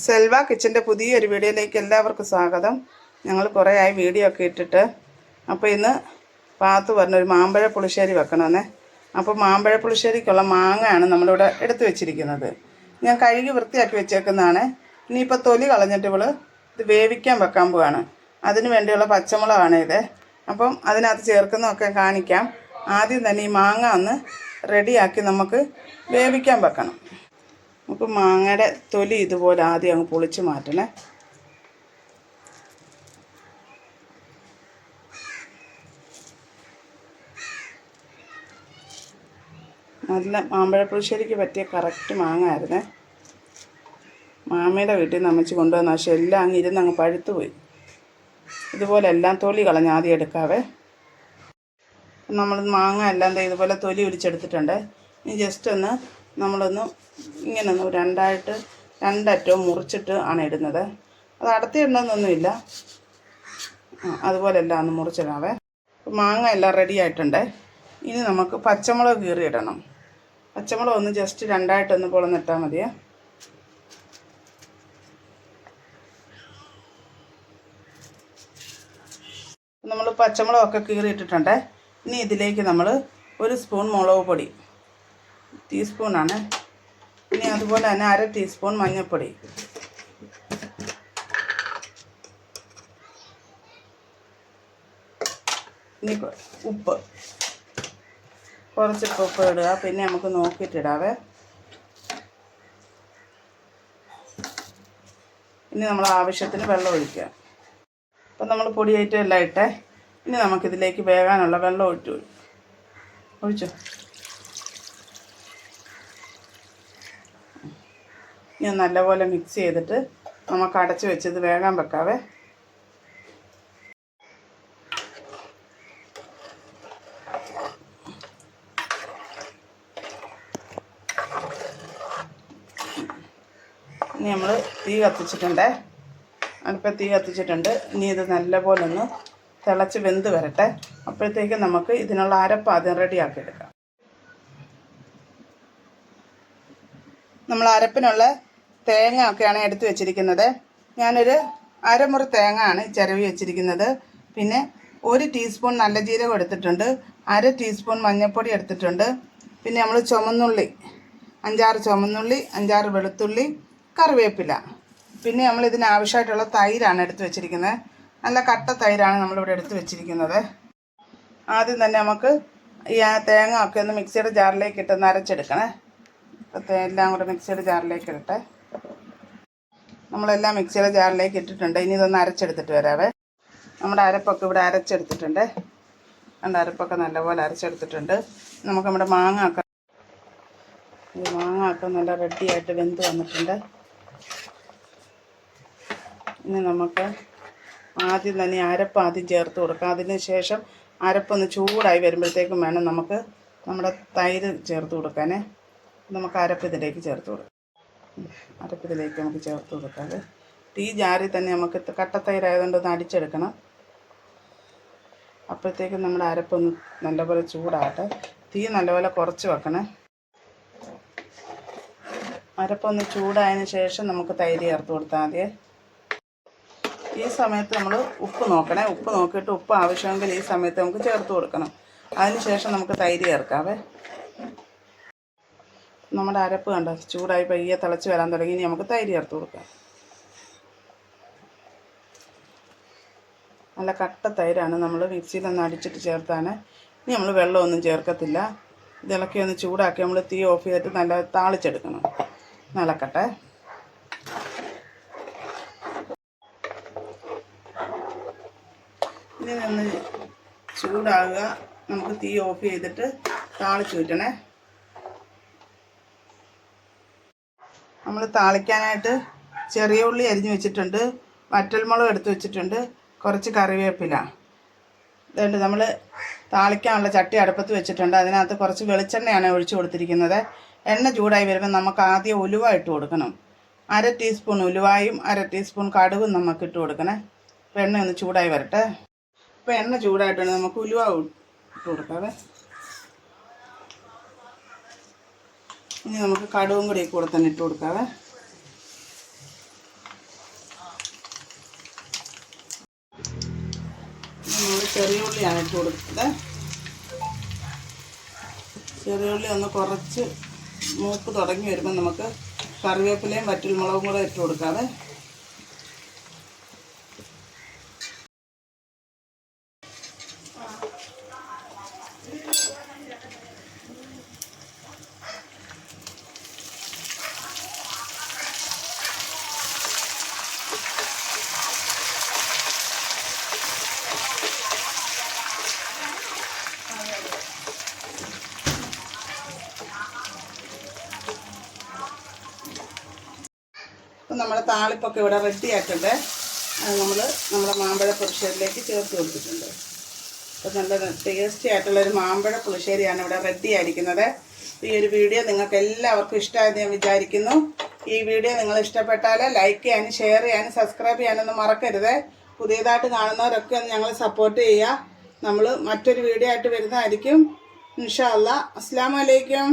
സെൽവ കിച്ചന്റെ പുതിയൊരു വീഡിയോയിലേക്ക് എല്ലാവർക്കും സ്വാഗതം. ഞങ്ങൾ കുറേ ആയി വീഡിയോ ഒക്കെ ഇട്ടിട്ട് അപ്പോൾ ഇന്ന് പാത്ത് പറഞ്ഞൊരു മാമ്പഴ പുളിശ്ശേരി വെക്കണമെന്നേ. അപ്പോൾ മാമ്പഴ പുളിശ്ശേരിക്കുള്ള മാങ്ങയാണ് നമ്മളിവിടെ എടുത്തു വെച്ചിരിക്കുന്നത്. ഞാൻ കഴുകി വൃത്തിയാക്കി വെച്ചേക്കുന്നതാണ്. ഇനിയിപ്പോൾ തൊലി കളഞ്ഞിട്ട് ഇവൾ ഇത് വേവിക്കാൻ വെക്കാൻ പോവാണ്. അതിന് വേണ്ടിയുള്ള പച്ചമുളകാണ് ഇത്. അപ്പം അതിനകത്ത് ചേർക്കുന്നതൊക്കെ കാണിക്കാം. ആദ്യം തന്നെ ഈ മാങ്ങ ഒന്ന് റെഡിയാക്കി നമുക്ക് വേവിക്കാൻ വെക്കണം. നമുക്ക് മാങ്ങയുടെ തൊലി ഇതുപോലെ ആദ്യം അങ്ങ് പൊളിച്ച് മാറ്റണേ. നല്ല മാമ്പഴപ്പുളിശ്ശേരിക്ക് പറ്റിയ കറക്റ്റ് മാങ്ങ ആയിരുന്നേ മാമയുടെ വീട്ടിൽ നിന്ന് അമ്മച്ച് കൊണ്ടുവന്ന പക്ഷേ എല്ലാം അങ്ങ് ഇരുന്ന് അങ്ങ് പഴുത്തു പോയി ഇതുപോലെ എല്ലാം തൊലി കളഞ്ഞ് ആദ്യം എടുക്കാവേ. നമ്മൾ മാങ്ങ എല്ലാം ഇതുപോലെ തൊലി ഒലിച്ചെടുത്തിട്ടുണ്ട് ഇനി ജസ്റ്റ് ഒന്ന് നമ്മളൊന്ന് ഇങ്ങനെ ഒന്ന് രണ്ടായിട്ട് രണ്ടറ്റവും മുറിച്ചിട്ട് ആണ് ഇടുന്നത്. അത് അടത്തിയിടണമെന്നൊന്നുമില്ല ഇടണമെന്നൊന്നുമില്ല അതുപോലെ എല്ലാം ഒന്ന് മുറിച്ചിടാവേ. മാങ്ങ എല്ലാം റെഡി ആയിട്ടുണ്ട്. ഇനി നമുക്ക് പച്ചമുളക് കീറിയിടണം പച്ചമുളക് ഒന്ന് ജസ്റ്റ് രണ്ടായിട്ടൊന്ന് പൊളന്നിട്ടാൽ മതിയേ. നമ്മൾ പച്ചമുളകൊക്കെ കീറിയിട്ടിട്ടുണ്ട്. ഇനി ഇതിലേക്ക് നമ്മൾ ഒരു സ്പൂൺ മുളക് പൊടി. ടീസ്പൂണാണ്. ഇനി അതുപോലെ തന്നെ അര ടീസ്പൂൺ മഞ്ഞൾപ്പൊടി. ഇനി ഉപ്പ്. കുറച്ച് ഉപ്പ് ഇടുക. പിന്നെ നമുക്ക് നോക്കിയിട്ടിടാവേ. ഇനി നമ്മൾ ആവശ്യത്തിന് വെള്ളം ഒഴിക്കുക. അപ്പം നമ്മൾ പൊടിയേറ്റം എല്ലാം ഇട്ടേ. ഇനി നമുക്കിതിലേക്ക് വേകാനുള്ള വെള്ളം ഒഴിച്ചു. ഒഴിച്ചോ? ഇനി നല്ലപോലെ മിക്സ് ചെയ്തിട്ട് നമുക്ക് അടച്ച് വെച്ചത് വേഗം വെക്കാവേ. ഇനി നമ്മൾ തീ കത്തിച്ചിട്ടുണ്ടേ. അടുപ്പം തീ കത്തിച്ചിട്ടുണ്ട്. ഇനി ഇത് നല്ലപോലെ ഒന്ന് തിളച്ച് വെന്ത് വരട്ടെ. അപ്പോഴത്തേക്ക് നമുക്ക് ഇതിനുള്ള അരപ്പ് ആദ്യം റെഡിയാക്കി എടുക്കാം. നമ്മൾ അരപ്പിനുള്ള തേങ്ങ ഒക്കെയാണ് എടുത്തു വെച്ചിരിക്കുന്നത്. ഞാനൊരു അരമുറി തേങ്ങ ആണ് ചിരവി വെച്ചിരിക്കുന്നത്. പിന്നെ ഒരു ടീസ്പൂൺ നല്ല ജീരകം എടുത്തിട്ടുണ്ട്. അര ടീസ്പൂൺ മഞ്ഞൾപ്പൊടി എടുത്തിട്ടുണ്ട്. പിന്നെ നമ്മൾ ചുമന്നുള്ളി അഞ്ചാറ് ചുമന്നുള്ളി അഞ്ചാറ് വെളുത്തുള്ളി കറിവേപ്പില. പിന്നെ നമ്മൾ ഇതിന് ആവശ്യമായിട്ടുള്ള തൈരാണ് എടുത്തു വെച്ചിരിക്കുന്നത്. നല്ല കട്ട തൈരാണ് നമ്മളിവിടെ എടുത്തു വെച്ചിരിക്കുന്നത്. ആദ്യം തന്നെ നമുക്ക് ഈ തേങ്ങ ഒക്കെ ഒന്ന് മിക്സിയുടെ ജാറിലേക്ക് ഇട്ട് അരച്ചെടുക്കണേ. അപ്പോൾ തേ- എല്ലാം കൂടെ മിക്സിയുടെ ജാറിലേക്ക് ഇടട്ടെ. നമ്മളെല്ലാം മിക്സിയുടെ ജാറിലേക്ക് ഇട്ടിട്ടുണ്ട്. ഇനി ഇതൊന്ന് അരച്ചെടുത്തിട്ട് വരാവേ. നമ്മുടെ അരപ്പൊക്കെ ഇവിടെ അരച്ചെടുത്തിട്ടുണ്ട്. രണ്ട് അരപ്പൊക്കെ നല്ലപോലെ അരച്ചെടുത്തിട്ടുണ്ട്. നമുക്ക് നമ്മുടെ മാങ്ങ ഒക്കെ മാങ്ങ ഒക്കെ നല്ല റെഡിയായിട്ട് വെന്ത് വന്നിട്ടുണ്ട്. ഇനി നമുക്ക് ആദ്യം തന്നെ അരപ്പ് ആദ്യം ചേർത്ത് കൊടുക്കാം. അതിന് ശേഷം അരപ്പൊന്ന് ചൂടായി വരുമ്പോഴത്തേക്കും വേണം നമുക്ക് നമ്മുടെ തൈര് ചേർത്ത് കൊടുക്കാനേ. നമുക്ക് അരപ്പ് ഇതിലേക്ക് ചേർത്ത് കൊടുക്കാം. ഉം. ഇതിലേക്ക് നമുക്ക് ചേർത്ത് കൊടുക്കാതെ ടീ ജാറിൽ തന്നെ നമുക്ക് കട്ടത്തൈരായതുകൊണ്ട് ഒന്ന് അടിച്ചെടുക്കണം. അപ്പോഴത്തേക്കും നമ്മുടെ അരപ്പൊന്ന് നല്ലപോലെ ചൂടാകട്ടെ. തീ നല്ലപോലെ കുറച്ച് വെക്കണേ. അരപ്പൊന്ന് ചൂടായതിന് ശേഷം നമുക്ക് തൈര് ചേർത്ത് കൊടുത്താൽ മതിയേ ഈ സമയത്ത് നമ്മൾ ഉപ്പ് നോക്കണേ. ഉപ്പ് നോക്കിയിട്ട് ഉപ്പ് ആവശ്യമെങ്കിൽ ഈ സമയത്ത് നമുക്ക് ചേർത്ത് കൊടുക്കണം. അതിന് ശേഷം നമുക്ക് തൈര് ചേർക്കാവേ നമ്മുടെ അരപ്പ് കണ്ടോ? ചൂടായി പയ്യെ തിളച്ച് വരാൻ തുടങ്ങി. ഇനി നമുക്ക് തൈര് ചേർത്ത് കൊടുക്കാം. നല്ല കട്ട തൈരാണ് നമ്മൾ മിക്സിയിലൊന്ന് അടിച്ചിട്ട് ചേർത്താണ്. ഇനി നമ്മൾ വെള്ളമൊന്നും ചേർക്കത്തില്ല. ഇതിളക്കി ഒന്ന് ചൂടാക്കി നമ്മൾ തീ ഓഫ് ചെയ്തിട്ട് നല്ല താളിച്ചെടുക്കണം. നിലക്കട്ടെ ഇനി നിന്ന് ചൂടാകുക. നമുക്ക് തീ ഓഫ് ചെയ്തിട്ട് താളിച്ച് വിറ്റണേ നമ്മൾ താളിക്കാനായിട്ട് ചെറിയ ഉള്ളി അരിഞ്ഞു വെച്ചിട്ടുണ്ട്. വറ്റൽമുളക് എടുത്ത് വെച്ചിട്ടുണ്ട്. കുറച്ച് കറിവേപ്പില. ഇതുണ്ട്. നമ്മൾ താളിക്കാനുള്ള ചട്ടി അടുപ്പത്ത് വെച്ചിട്ടുണ്ട്. അതിനകത്ത് കുറച്ച് വെളിച്ചെണ്ണയാണ് ഒഴിച്ചു കൊടുത്തിരിക്കുന്നത്. എണ്ണ ചൂടായി വരുമ്പോൾ നമുക്ക് ആദ്യം ഉലുവ ഇട്ട് കൊടുക്കണം. അര ടീസ്പൂൺ ഉലുവായും അര ടീസ്പൂൺ കടുകും നമുക്ക് ഇട്ട് കൊടുക്കണേ. അപ്പോൾ എണ്ണ ഒന്ന് ചൂടായി വരട്ടെ. അപ്പോൾ എണ്ണ ചൂടായിട്ടുണ്ട്. നമുക്ക് ഉലുവ ഇട്ട് കൊടുക്കാവേ. ഇനി നമുക്ക് കടുവും കൂടി കൂടെ തന്നെ ഇട്ട് കൊടുക്കാവേ. നമ്മൾ ചെറിയ ഉള്ളിയാണ് ഇട്ട് കൊടുത്തത് ചെറിയ ഉള്ളി ഒന്ന് കുറച്ച് മൂപ്പ് തുടങ്ങി വരുമ്പോൾ നമുക്ക് കറിവേപ്പിലയും വറ്റൽമുളകും കൂടെ ഇട്ട് കൊടുക്കാവേ. അപ്പം നമ്മൾ താളിപ്പൊക്കെ ഇവിടെ റെഡി അത് നമ്മൾ നമ്മുടെ മാമ്പഴ പുളിശ്ശേരിയിലേക്ക് ചേർത്ത് കൊടുത്തിട്ടുണ്ട്. അപ്പം നല്ല ടേസ്റ്റി ആയിട്ടുള്ള ഒരു മാമ്പഴ പുളിശ്ശേരിയാണ് ഇവിടെ റെഡി ആയിരിക്കുന്നത് ഈ ഒരു വീഡിയോ നിങ്ങൾക്ക് എല്ലാവർക്കും ഇഷ്ടമായെന്ന് ഞാൻ വിചാരിക്കുന്നു. ഈ വീഡിയോ നിങ്ങൾ ഇഷ്ടപ്പെട്ടാൽ ലൈക്ക് ചെയ്യാനും ഷെയർ ചെയ്യാനും സബ്സ്ക്രൈബ് ചെയ്യാനൊന്നും മറക്കരുത്. പുതിയതായിട്ട് കാണുന്നവരൊക്കെ ഒന്ന് ഞങ്ങൾ സപ്പോർട്ട് ചെയ്യുക. നമ്മൾ മറ്റൊരു വീഡിയോ ആയിട്ട് വരുന്നതായിരിക്കും. ഇൻഷാ അല്ലാ അസ്സാം വലൈക്കും